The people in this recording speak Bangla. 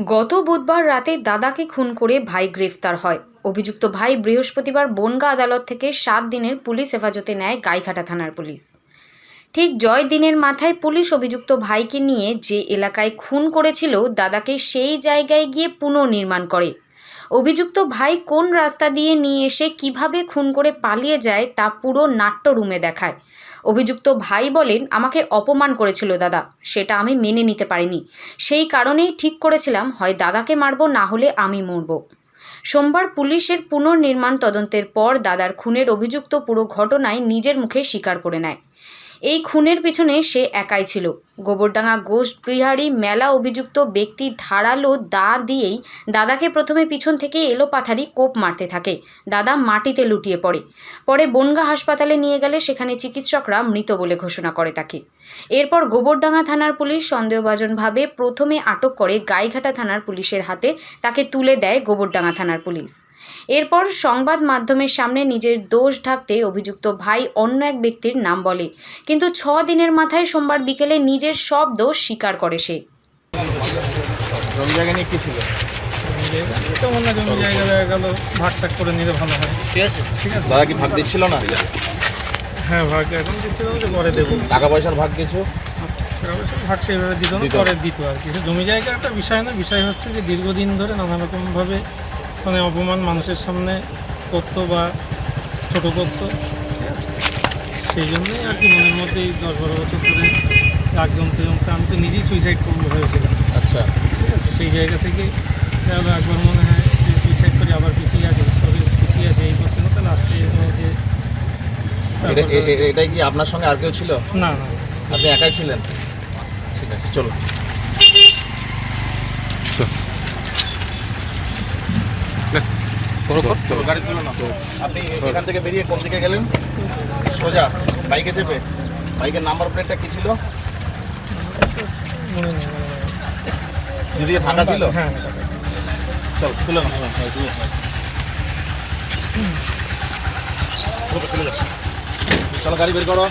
গত বুধবার রাতে দাদাকে খুন করে ভাই গ্রেফতার হয়। অভিযুক্ত ভাই বৃহস্পতিবার বনগা আদালত থেকে সাত দিনের পুলিশ হেফাজতে নেয় গাইঘাটা থানার পুলিশ। ঠিক জয় দিনের মাথায় পুলিশ অভিযুক্ত ভাইকে নিয়ে যে এলাকায় খুন করেছিল, দাদাকে সেই জায়গায় গিয়ে পুনর্নির্মাণ করে। অভিযুক্ত ভাই কোন রাস্তা দিয়ে নিয়ে এসে কীভাবে খুন করে পালিয়ে যায় তা পুরো নাট্যরুমে দেখায়। অভিযুক্ত ভাই বলেন, আমাকে অপমান করেছিল দাদা, সেটা আমি মেনে নিতে পারিনি। সেই কারণেই ঠিক করেছিলাম, হয় দাদাকে মারব, না হলে আমি মরব। সোমবার পুলিশের পুনর্নির্মাণ তদন্তের পর দাদার খুনের অভিযুক্ত পুরো ঘটনায় নিজের মুখে স্বীকার করে নেয়। এই খুনের পিছনে সে একাই ছিল। গোবরডাঙ্গা গোষ্ঠ বিহারী মেলা অভিযুক্ত ব্যক্তি ধারালো দা দিয়েই দাদাকে প্রথমে পিছন থেকে এলো পাথারি কোপ মারতে থাকে। দাদা মাটিতে লুটিয়ে পড়ে। পরে বনগা হাসপাতালে নিয়ে গেলে সেখানে চিকিৎসকরা মৃত বলে ঘোষণা করে তাকে। এরপর গোবরডাঙ্গা থানার পুলিশ সন্দেহভাজনভাবে প্রথমে আটক করে গাইঘাটা থানার পুলিশের হাতে তাকে তুলে দেয় গোবরডাঙ্গা থানার পুলিশ। এরপর সংবাদ মাধ্যমের সামনে নিজের দোষ ঢাকতে অভিযুক্ত ভাই অন্য এক ব্যক্তির নাম বলে। কিন্তু ছ দিনের মাথায় সোমবার বিকেলে নিজের সব দোষ স্বীকার করে সে। জমি জায়গা নিয়ে কি ছিল? তেমন না জমি জায়গা গেল ভাগ টাক করে নিলে ভালো হয়। ঠিক আছে। ঠিক আছে। দাদা কি ভাগ দিচ্ছিল না? হ্যাঁ ভাগ এখন দিচ্ছিল যে পরে দেবো। টাকা পয়সার ভাগ কিছু টাকা পয়সা ভাগ সেইভাবে দিত না পরে দিত আর কি। জমি জায়গা একটা বিষয় না বিষয় হচ্ছে যে দীর্ঘদিন ধরে নানা রকমভাবে মানে অপমান মানুষের সামনে করতো বা ছোটো করতো ঠিক আছে? সেই জন্যই আর কি মনের মধ্যে দশ বারো বছর ধরে রাগ জমতে জমতে আমি তো নিজেই সুইসাইড করব ভেবেছিলাম। আচ্ছা। ঠিক আছে সেই জায়গা থেকে তাহলে একবার মনে হয় যে সুইসাইড করে আবার পিছিয়ে আসে তবে পিছিয়ে আসে এই করতে করতে লাস্টে যে এটাই কি আপনার সঙ্গে আর কেউ ছিল? না না। আপনি একাই ছিলেন? ঠিক আছে চলো। চলো, গাড়ি ছিল না। আপনি এখান থেকে বেরিয়ে কোন দিকে গেলেন? সোজা বাইকে চেপে? বাইকের নাম্বার প্লেটটা কি ছিল? মনে নেই মনে নেই। যদি ফাঁকা ছিল? হ্যাঁ চল খুলে না চলো গাড়ি বের করো।